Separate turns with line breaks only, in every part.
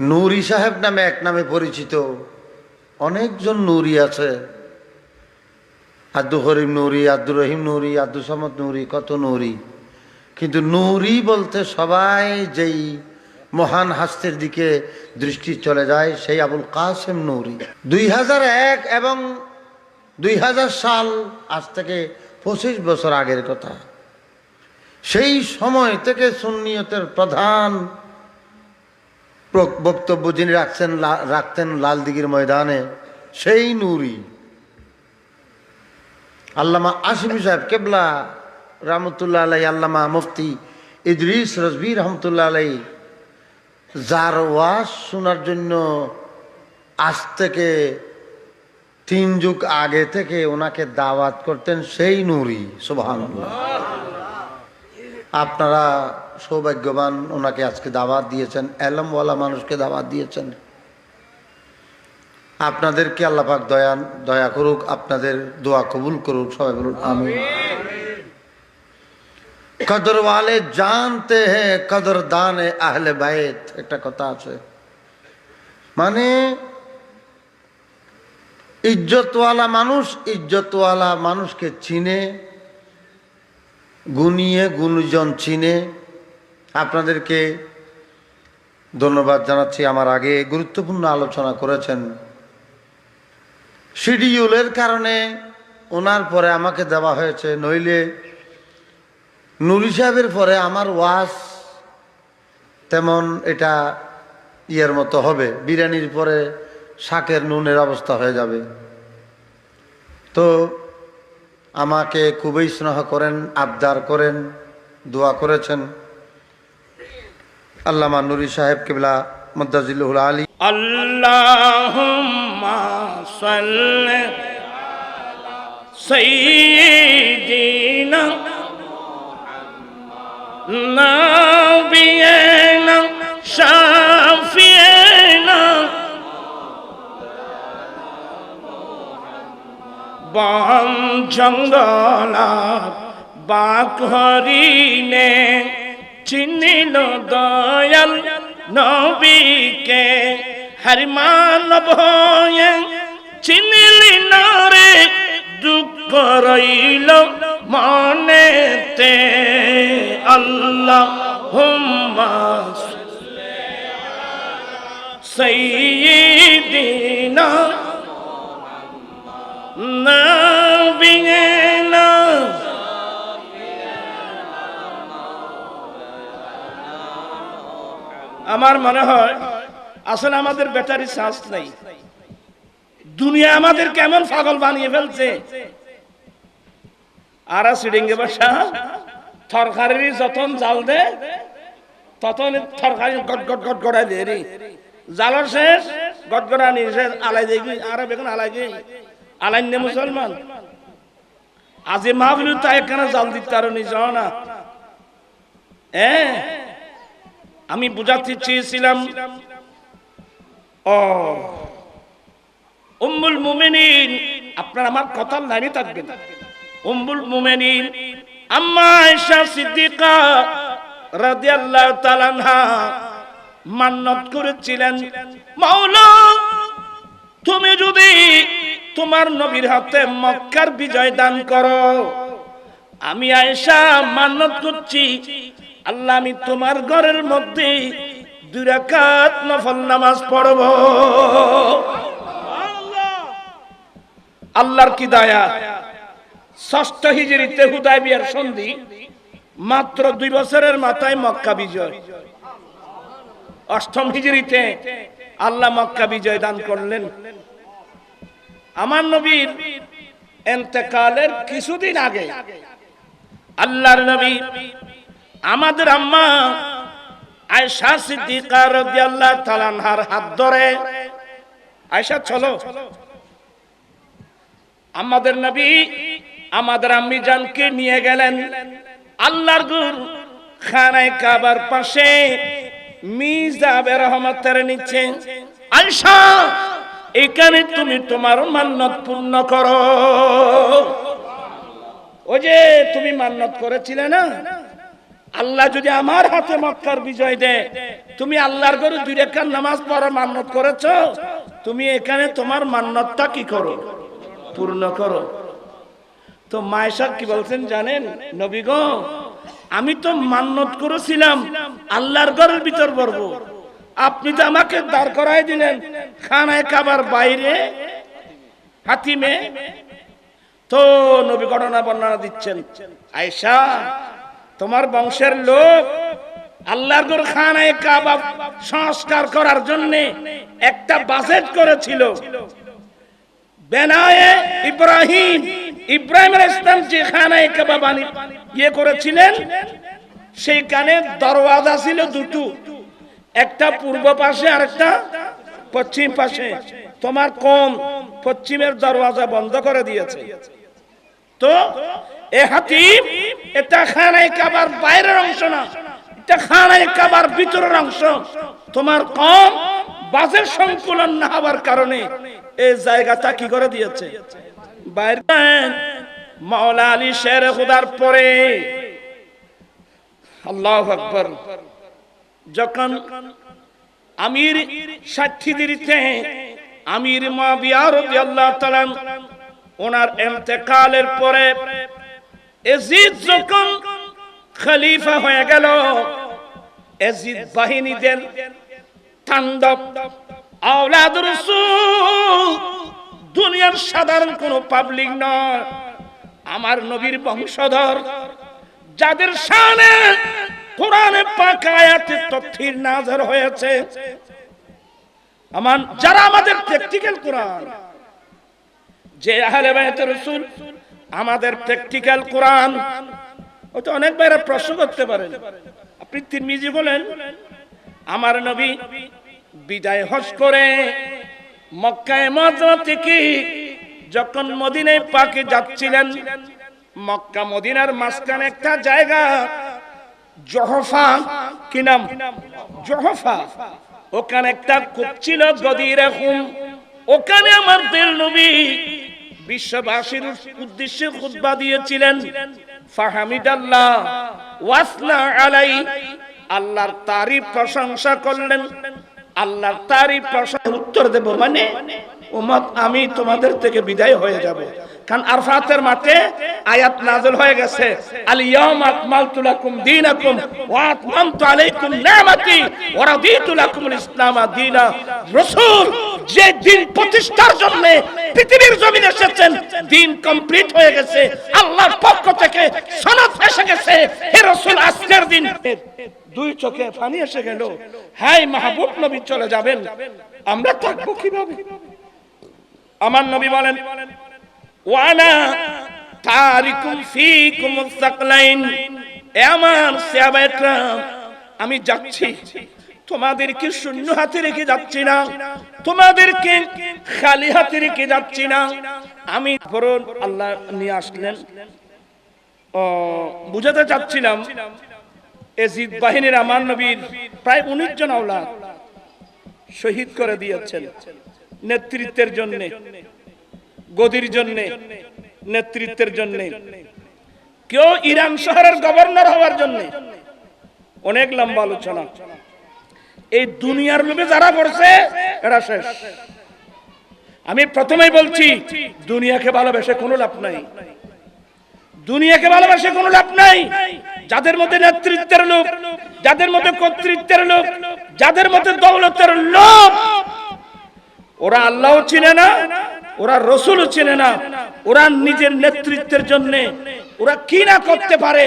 নুরি সাহেব নামে এক নামে পরিচিত। অনেকজন নুরি আছে। আব্দু হরিম নুরি, আব্দুর রহিম নুরি, আব্দুল সামদ নুরি, কত নুরি। কিন্তু নুরি বলতে সবাই যেই মহান হাস্তের দিকে দৃষ্টি চলে যায়, সেই আবুল কাসেম নুরি। দুই এক এবং দুই হাজার সাল, আজ থেকে পঁচিশ বছর আগের কথা। সেই সময় থেকে সুন্নিয়তের প্রধান প্র- বক্তব্য যিনি রাখছেন রাখতেন লালদিঘির ময়দানে, সেই নুরি। আল্লামা আসিফি সাহেব, কেবলা রহমতুল্লাহ আলাই আল্লামা মুফতি ইদরিস রজবি রহমতুল্লাহ আলাই যার ওয়াজ শোনার জন্য আজ থেকে তিন যুগ আগে থেকে ওনাকে দাওয়াত করতেন সেই নুরি সুবহান আপনারা সৌভাগ্যবান ওনাকে আজকে দাওয়াত দিয়েছেন, এলমওয়ালা মানুষকে দাওয়াত দিয়েছেন। আপনাদেরকে আল্লাপাক দয়া দয়া করুক, আপনাদের দোয়া কবুল করুক সবাই বলুন আমি কদর ওয়ালে জানতে হ্যাঁ কদর দানে আহলে বাইত, একটা কথা আছে। মানে ইজ্জতওয়ালা মানুষ ইজ্জতওয়ালা মানুষকে চিনে গুনিয়ে গুণজন চিনে আপনাদেরকে ধন্যবাদ জানাচ্ছি। আমার আগে গুরুত্বপূর্ণ আলোচনা করেছেন। শিডিউলের কারণে ওনার পরে আমাকে দেওয়া হয়েছে। নইলে নুরি সাহেবের পরে আমার ওয়াজ তেমন এটা ইয়ের মতো হবে। বিরিয়ানির পরে শাকের নুনের অবস্থা হয়ে যাবে। তো আমাকে খুবই স্নেহ করেন, আবদার করেন, দোয়া করেছেন। अल्लामा नूरी साहेब किबला मुद्दजिल आली।
अल्लाहुम्मा सल्ले सय्यिदिना नबियना शाफियना বাম জঙ্গলা বাক চিনিল দয়াল নবীকে হরিমান ভয়ে চিনিলি না রে দুঃখ রইল মনেতে। আল্লাহ হুম্মা সৈয়দিনা নবীনা আমার মনে হয় আসলে আমাদের ব্যাটারি চার্জ নেই। দুনিয়া আমাদের কেমন পাগল বানিয়ে ফেলছে। আর সিডিঙ্গে বসা, তরকারির যতন জাল দে, ততন তরকারি গট গট গট গড়াই দে জালর শেষ, গট গড়ানি শেষ আলাই দেখবি আর বেগুন আলাই দিই আলাই নে মুসলমান। আজি মাহবিল তাই কেন জাল দিতে আর নিজ না। হ্যাঁ আমি বুঝাতে চেয়েছিলাম ও উম্মুল মুমিনিন, আপনার আমার কথার লাইনে থাকবেন উম্মুল মুমিনিন, আম্মা আয়েশা সিদ্দিকা রাদিয়াল্লাহু তাআলা মান্নত করেছিলেন। মাওলা, তুমি যদি তোমার নবীর হাতে মক্কার বিজয় দান করো, আমি আয়েশা মান্নত করছি আল্লাহ, আমি তোমার ঘরের মধ্যে দুই রাকাত নফল নামাজ পড়ব। আল্লাহর কি দয়া? ষষ্ঠ হিজরিতে হুদায়বিয়ার সন্ধি মাত্র দুই বছরের মাথায় মক্কা বিজয়। অষ্টম হিজরিতে আল্লাহ মক্কা বিজয় দান করলেন। আমার নবীর এন্তেকালের কিছুদিন আগে আল্লাহর নবী আমাদের আম্মা আয়েশা সিদ্দিকা রাদিয়াল্লাহু তাআলা আনহার হাত ধরে, আয়েশা, চলো। আমাদের নবী আমাদের আম্মি জানকে নিয়ে গেলেন। আল্লাহর গুর খানায় কাবার পাশে মিজাবে রহমতের নিচে, আয়েশা, এখানে তুমি তোমার মান্নত পূর্ণ করো। ওই যে তুমি মান্নত করেছিলে না? আল্লাহ যদি আমার হাতে মক্কার বিজয় দেয়, তুমি আল্লাহর ঘরে দুই রেখার নামাজ পড়া মান্নত করেছ, তুমি এখানে তোমার মান্নতটা কি করো? পূর্ণ করো। তো মায়েশা কি বলছেন জানেন? নবী গো, আমি তো মান্নত করেছিলাম, আল্লাহর ঘরের ভিতর পড়ব। আপনি তো আমাকে দাঁড় করাই দিলেন, খানায় খাবার বাইরে, হাতিমে। তো নবী ঘটনা বর্ণনা দিচ্ছেন আয়সা তোমার বংশের লোক আল্লাহর খানায় কাবা সংস্কার করার জন্য একটা বাজেট করেছিল। বেনায়ে ইব্রাহিম ইব্রাহিম ইসলাম যে খানায় কাবা বানি ইয়ে করেছিলেন, সেইখানে দরওয়াজা ছিল দুটো। একটা পূর্ব পাশে আর একটা পশ্চিম পাশে। তোমার কম পশ্চিমের দরওয়াজা বন্ধ করে দিয়েছে। তো এ হাতিম এটা খানায় কাবার বাইরের অংশ না, এটা খানায় কাবার ভিতরের অংশ। তোমার কম বাজের সংকুলন না হওয়ার কারণে এই জায়গাটা কি করে দিয়েছে? মাওলা আলী শের খুদার পরে। আল্লাহ আকবর। যখন আমির সাক্ষী দিতে, আমির রাদিয়াল্লাহু তাআলা ওনার ইন্তেকালের পরে এজিদ যখন খলিফা হয়ে গেল, এজিদ বাহিনীদের তাণ্ডব, আওলাদ দুনিয়ার সাধারণ কোনো পাবলিক নয়, আমার নবীর বংশধর, যাদের শানে কোরআনে পাক আয়াতে তফসির নাযিল হয়েছে। আমার যারা আমাদের প্র্যাকটিক্যাল কোরআন যে আহলে বাইতের রাসূল আমাদের প্র্যাকটিক্যাল কোরআন। ওটা অনেক বাইরে প্রশ্ন করতে পারেন। আপনি তিরমিজি বলেন, আমার নবী বিদায় হজ করে মক্কায় মজমা থেকে যখন মদিনায় পাকে যাচ্ছিলেন, মক্কা মদিনার মাঝখানে একটা জায়গা, জহফা। কি নাম? জহফা। ওখানে একটা কূপ ছিল গদির এখন ওখানে আমার দিল নবী বিশ্ববাসীর উদ্দেশ্যে খুতবা দিয়েছিলেন, ফাহামিদাল্লাহ, ওয়াসনা আলাই, আল্লাহর তারিফ প্রশংসা করলেন। আল্লাহর তারিফ প্রশংসা উত্তর দেব মানে উম্মত, আমি তোমাদের থেকে বিদায় হয়ে যাব। কারণ আয়াত দিন কমপ্লিট হয়ে গেছে। আল্লাহর পক্ষ থেকে সনদ এসে গেছে। হে রাসূল, আজকের দিন দুই চোখে পানি এসে গেল। হাই মাহবুব নবী, চলে যাবেন। আমরা থাকব কীভাবে? আমার নবী বলেন, ওয়ানা তারিকুম ফিকুম সাকলাইন। এ আমার সাহাবায়ে আমি যাচ্ছি। তোমাদেরকে শূন্য হাতে রেখে যাচ্ছি না। তোমাদেরকে খালি হাতে রেখে যাচ্ছি না। আমি বরং আল্লাহ নিয়ে আসলেন। বুঝাতে চাচ্ছিলাম এজিদ বাহিনীর আমার নবীর প্রায় উনিশ জন আওলাদ শহীদ করে দিয়েছেন নেতৃত্বের জন্য, গদির জন্য, নেতৃত্বের জন্য। কেউ ইরান শহরের গভর্নর হওয়ার জন্য। অনেক লম্বা আলোচনা। এই দুনিয়ার লোভে যারা পড়ছে, এরা শেষ। আমি প্রথমেই বলছি, দুনিয়াকে ভালোবেসে কোনো লাভ নাই। দুনিয়াকে ভালোবাসে কোনো লাভ নাই। যাদের মধ্যে নেতৃত্বের লোক যাদের মধ্যে কর্তৃত্বের লোক যাদের মধ্যে দৌলতের লোক ওরা আল্লাহ চিনে না, ওরা রসুলও চিনে না। ওরা নিজের নেতৃত্বের জন্য, ওরা কি না করতে পারে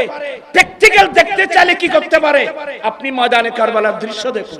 প্র্যাকটিক্যাল দেখতে চাইলে কি করতে পারে? আপনি ময়দানে কারবালার দৃশ্য দেখুন।